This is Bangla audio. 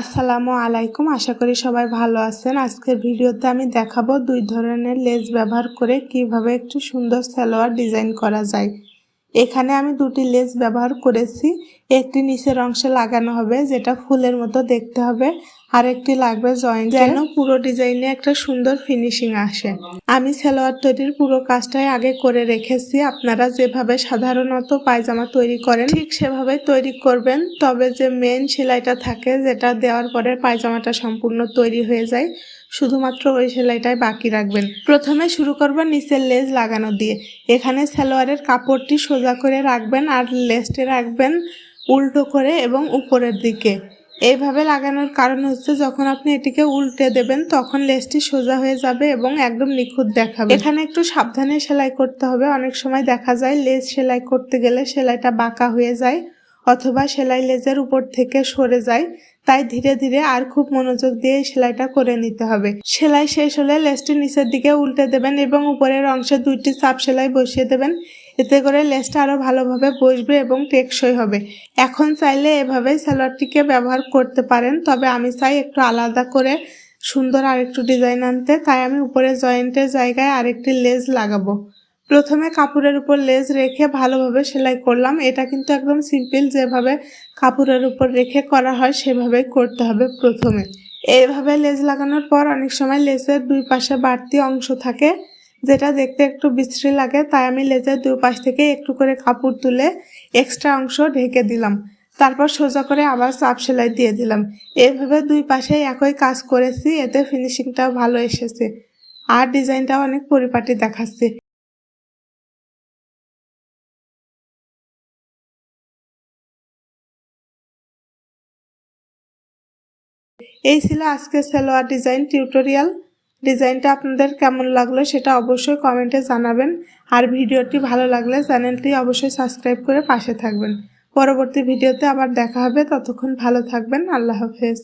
আসসালামু আলাইকুম। আশা করি সবাই ভালো আছেন। আজকের ভিডিওতে আমি দেখাবো দুই ধরনের লেস ব্যবহার করে কীভাবে একটু সুন্দর সালোয়ার ডিজাইন করা যায়। এখানে আমি দুটি লেস ব্যবহার করেছি। একটি নিচের অংশে লাগানো হবে, যেটা ফুলের মতো দেখতে হবে। আর একটি লাগবে জয়েন্ট যেন পুরো ডিজাইনে একটা সুন্দর ফিনিশিং আসে। আমি সালোয়ার তৈরির পুরো কাজটাই আগে করে রেখেছি। আপনারা যেভাবে সাধারণত পায়জামা তৈরি করেন, ঠিক সেভাবে তৈরি করবেন। তবে যে মেন সেলাইটা থাকে, যেটা দেওয়ার পরে পায়জামাটা সম্পূর্ণ তৈরি হয়ে যায়, শুধুমাত্র ওই সেলাইটাই বাকি রাখবেন। প্রথমে শুরু করবেন নিচের লেজ লাগানো দিয়ে। এখানে সালোয়ারের কাপড়টি সোজা করে রাখবেন আর লেসটি রাখবেন উল্টো করে এবং উপরের দিকে। এইভাবে লাগানোর কারণ হচ্ছে যখন আপনি এটিকে উল্টে দেবেন, তখন লেসটি সোজা হয়ে যাবে এবং একদম নিখুঁত দেখাবে। এখানে একটু সাবধানে সেলাই করতে হবে। অনেক সময় দেখা যায় লেস সেলাই করতে গেলে সেলাইটা বাঁকা হয়ে যায় অথবা সেলাই লেজের উপর থেকে সরে যায়। তাই ধীরে ধীরে আর খুব মনোযোগ দিয়ে সেলাইটা করে নিতে হবে। সেলাই শেষ হলে লেসটি নিচের দিকে উল্টে দেবেন এবং উপরের অংশে দুইটি চাপ সেলাই বসিয়ে দেবেন। এতে করে লেসটা আরও ভালোভাবে বসবে এবং টেকসই হবে। এখন চাইলে এভাবেই সালোয়ারটিকে ব্যবহার করতে পারেন, তবে আমি চাই একটু আলাদা করে সুন্দর আরেকটু ডিজাইন আনতে। তাই আমি উপরে জয়েন্টের জায়গায় আরেকটি লেজ লাগাবো। প্রথমে কাপড়ের উপর লেজ রেখে ভালোভাবে সেলাই করলাম। এটা কিন্তু একদম সিম্পল, যেভাবে কাপড়ের উপর রেখে করা হয়, সেভাবেই করতে হবে প্রথমে। এইভাবে লেজ লাগানোর পর অনেক সময় লেজের দুই পাশে বাড়তি অংশ থাকে। যেটা দেখতে একটু বিশ্রী লাগে, তাই আমি লেজের দুই পাশ থেকে একটু করে কাপড় তুলে এক্সট্রা অংশ ঢেকে দিলাম। তারপর সোজা করে আবার চাপ সেলাই দিয়ে দিলাম। এইভাবে দুই পাশে একই কাজ করেছি, এতে ফিনিশিংটাও ভালো এসেছে। আর ডিজাইনটাও অনেক পরিপাটি দেখাচ্ছে। এই ছিল আজকের সালোয়ার ডিজাইন টিউটোরিয়াল। ডিজাইনটা আপনাদের কেমন লাগল সেটা অবশ্যই কমেন্টে জানাবেন। আর ভিডিওটি ভালো লাগলে চ্যানেলটি অবশ্যই সাবস্ক্রাইব করে পাশে থাকবেন। পরবর্তী ভিডিওতে আবার দেখা হবে। ততক্ষণ ভালো থাকবেন। আল্লাহ হাফেজ।